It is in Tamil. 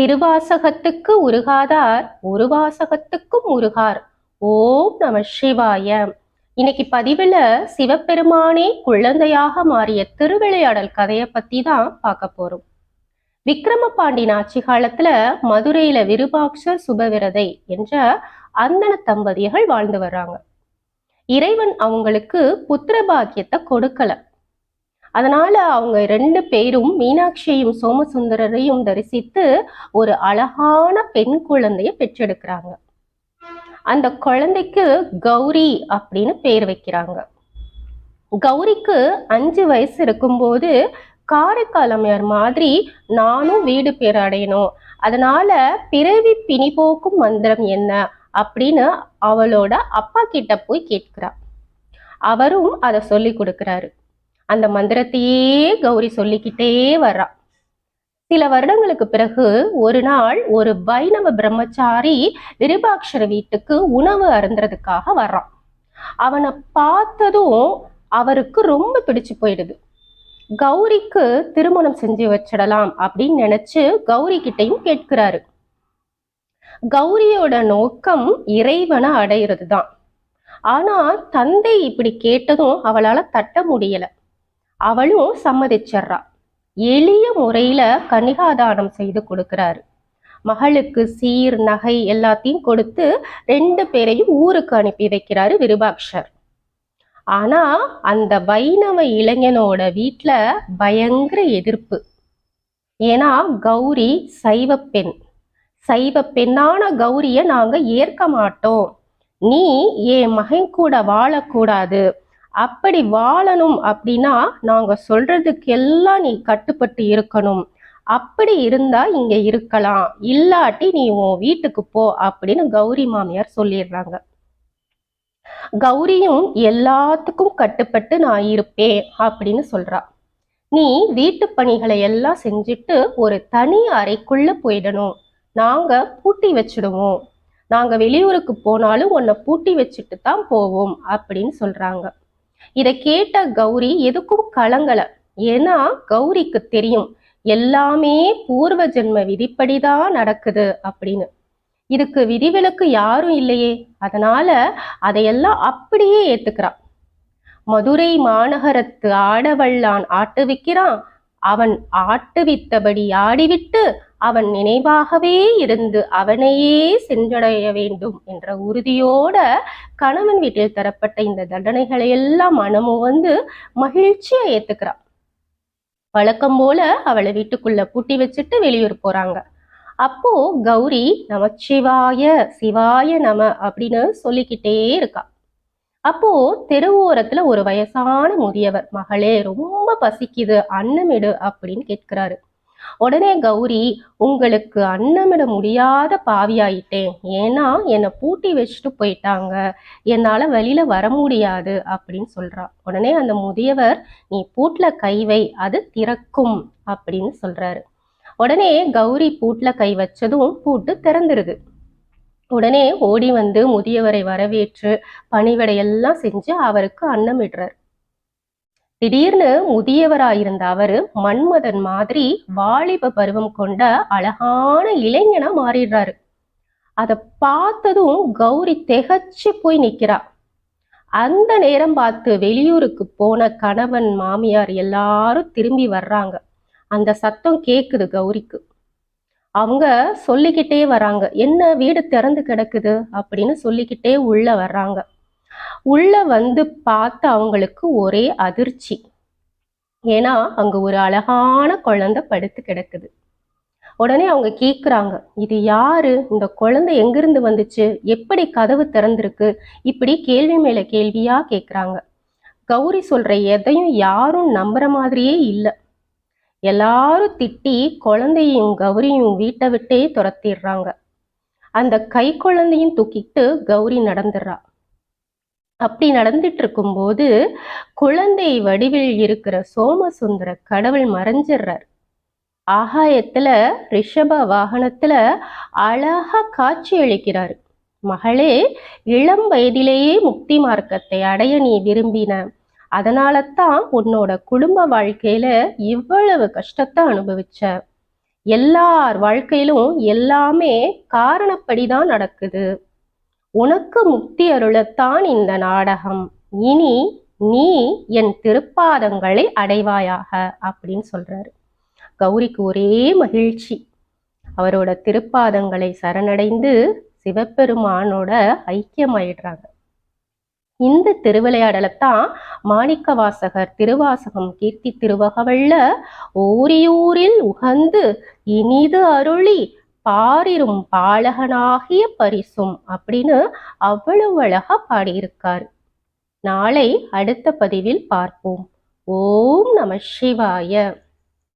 திருவாசகத்துக்கு உருகாதார் ஒரு வாசகத்துக்கும் உருகார். ஓம் நம சிவாய. இன்னைக்கு பதிவுல சிவபெருமானே குழந்தையாக மாறிய திருவிளையாடல் கதையை பத்தி தான் பார்க்க போறோம். விக்ரமபாண்டி ஆட்சி காலத்துல மதுரையில விருபாட்ச சுபவிரதை என்ற அந்தன தம்பதியர்கள் வாழ்ந்து வர்றாங்க. இறைவன் அவங்களுக்கு புத்திர பாக்கியத்தை கொடுக்கல. அதனால அவங்க ரெண்டு பேரும் மீனாட்சியையும் சோமசுந்தரரையும் தரிசித்து ஒரு அழகான பெண் குழந்தைய பெற்றெடுக்கிறாங்க. அந்த குழந்தைக்கு கௌரி அப்படின்னு பேர் வைக்கிறாங்க. கௌரிக்கு அஞ்சு வயசு இருக்கும்போது காரைக்காலமையார் மாதிரி நானும் வீடு பேர் அடையணும் அதனால பிறவி பிணி போக்கும் மந்திரம் என்ன அப்படின்னு அவளோட அப்பா கிட்ட போய் கேட்கிறா. அவரும் அதை சொல்லி கொடுக்கிறாரு. அந்த மந்திரத்தையே கௌரி சொல்லிக்கிட்டே வர்றா. சில வருடங்களுக்கு பிறகு ஒரு நாள் ஒரு வைணவ பிரம்மச்சாரி விருபாட்சர வீட்டுக்கு உணவு அருந்துறதுக்காக வர்றான் அவனை பார்த்ததும் அவருக்கு ரொம்ப பிடிச்சு போயிடுது. கௌரிக்கு திருமணம் செஞ்சு வச்சிடலாம் அப்படின்னு நினைச்சு கௌரி கிட்டையும் கேட்கிறாரு. கௌரியோட நோக்கம் இறைவனை அடையிறது தான் ஆனா தந்தை இப்படி கேட்டதும் அவளால தட்ட முடியல. அவளும் சம்மதிச்சிட்றா எளிய முறையில கன்னிகாதானம் செய்து கொடுக்கிறாரு. மகளுக்கு சீர் நகை எல்லாத்தையும் கொடுத்து ரெண்டு பேரையும் ஊருக்கு அனுப்பி வைக்கிறாரு விருபாக்ஷர். ஆனா அந்த வைணவ இளைஞனோட வீட்ல பயங்கர எதிர்ப்பு. ஏன்னா கௌரி சைவ பெண். சைவ பெண்ணான கௌரிய நாங்க ஏற்க மாட்டோம். நீ என் மகன் கூட வாழக்கூடாது. அப்படி வாழணும் அப்படின்னா நாங்க சொல்றதுக்கெல்லாம் நீ கட்டுப்பட்டு இருக்கணும். அப்படி இருந்தா இங்க இருக்கலாம். இல்லாட்டி நீ உன் வீட்டுக்கு போ அப்படின்னு கௌரி மாமியார் சொல்லிடுறாங்க. கௌரியும் எல்லாத்துக்கும் கட்டுப்பட்டு நான் இருப்பேன் அப்படின்னு சொல்றா. நீ வீட்டு பணிகளை எல்லாம் செஞ்சுட்டு ஒரு தனி அறைக்குள்ள போயிடணும். நாங்க பூட்டி வச்சிடுவோம். நாங்க வெளியூருக்கு போனாலும் உன்னை பூட்டி வச்சுட்டு தான் போவோம் அப்படின்னு சொல்றாங்க. இதை கேட்ட கௌரி எதுக்கும் கலங்கல. ஏன்னா கௌரிக்கு தெரியும் எல்லாமே பூர்வ ஜென்ம விதிப்படிதான் நடக்குது அப்படின்னு. இதுக்கு விதிவிலக்கு யாரும் இல்லையே. அதனால அதையெல்லாம் அப்படியே ஏத்துக்கிறான் மதுரை மாநகரத்து ஆடவல்லான் ஆட்டுவிக்கிறான். அவன் ஆட்டுவித்தபடி ஆடிவிட்டு அவன் நினைவாகவே இருந்து அவனையே சென்றடைய வேண்டும் என்ற உறுதியோட கணவன் வீட்டில் தரப்பட்ட இந்த தண்டனைகளை எல்லாம் மனமும் வந்து மகிழ்ச்சியா ஏத்துக்கிறான். வழக்கம் போல அவளை வீட்டுக்குள்ள பூட்டி வச்சுட்டு வெளியூர் போறாங்க. அப்போ கௌரி நமச்சிவாய சிவாய நம அப்படின்னு சொல்லிக்கிட்டே இருக்கா. அப்போ தெருவோரத்துல ஒரு வயசான முதியவர் மகளே ரொம்ப பசிக்குது அன்னமிடு அப்படின்னு கேட்கிறாரு. உடனே கௌரி உங்களுக்கு அன்னமிட முடியாத பாவியாயிட்டேன். ஏன்னா என்னை பூட்டி வச்சுட்டு போயிட்டாங்க. என்னால வெளியில் வர முடியாது அப்படின்னு சொல்றா. உடனே அந்த முதியவர் நீ பூட்டில் கை வை அது திறக்கும் அப்படின்னு சொல்றாரு. உடனே கௌரி பூட்டில் கை வச்சதும் பூட்டு திறந்துருது. உடனே ஓடி வந்து முதியவரை வரவேற்று பணிவிடையெல்லாம் செஞ்சு அவருக்கு அன்னமிடுறார். திடீர்னு முதியவராயிருந்த அவரு மன்மதன் மாதிரி வாலிப பருவம் கொண்ட அழகான இளைஞனா மாறிடுறாரு. அதை பார்த்ததும் கௌரி திகச்சு போய் நிக்கிறா. அந்த நேரம் பார்த்து வெளியூருக்கு போன கணவன் மாமியார் எல்லாரும் திரும்பி வர்றாங்க. அந்த சத்தம் கேக்குது கௌரிக்கு. அவங்க சொல்லிக்கிட்டே வராங்க. என்ன வீடு திறந்து கிடக்குது? அப்படின்னு சொல்லிக்கிட்டே உள்ள வர்றாங்க. உள்ள வந்து பார்த்து அவங்களுக்கு ஒரே அதிர்ச்சி. ஏன்னா அங்க ஒரு அழகான குழந்தை படுத்து கிடக்குது. உடனே அவங்க கேக்குறாங்க இது யாரு? இந்த குழந்தை எங்கிருந்து வந்துச்சு? எப்படி கதவு திறந்திருக்கு? இப்படி கேள்வி மேல கேள்வியா? கேக்குறாங்க. கௌரி சொல்ற எதையும் யாரும் நம்புற மாதிரியே இல்லை. எல்லாரும் திட்டி குழந்தையும் கௌரியும் வீட்டை விட்டே துரத்திடுறாங்க. அந்த கை குழந்தையும் தூக்கிட்டு கௌரி நடந்துடுறா. அப்படி நடந்துட்டு இருக்கும்போது குழந்தை வடிவில் இருக்கிற சோமசுந்தர கடவுள் மறைஞ்சிடுறார் ஆகாயத்துல ரிஷப வாகனத்துல அழகா காட்சி அளிக்கிறாரு. மகளே இளம் வயதிலேயே முக்தி மார்க்கத்தை அடைய நீ விரும்பின. அதனால தான் உன்னோட குடும்ப வாழ்க்கையில இவ்வளவு கஷ்டத்தை அனுபவிச்ச. எல்லார் வாழ்க்கையிலும் எல்லாமே காரணப்படிதான் நடக்குது. உனக்கு முக்தி அருளத்தான் இந்த நாடகம். இனி நீ என் திருப்பாதங்களை அடைவாயாக அப்படின்னு சொல்றாரு. கௌரிக்கு ஒரே மகிழ்ச்சி. அவரோட திருப்பாதங்களை சரணடைந்து சிவபெருமானோட ஐக்கியமாயிடுறாங்க. இந்த திருவிளையாடலைத்தான் மாணிக்க வாசகர் திருவாசகம் கீர்த்தி திருவகவல்ல ஓரியூரில் உகந்து இனிது அருளி பாரிரும் பாலகனாகிய பரிசும் அப்படின்னு அவ்வளவு அழகா பாடியிருக்கார். நாளை அடுத்த பதிவில் பார்ப்போம். ஓம் நம சிவாய.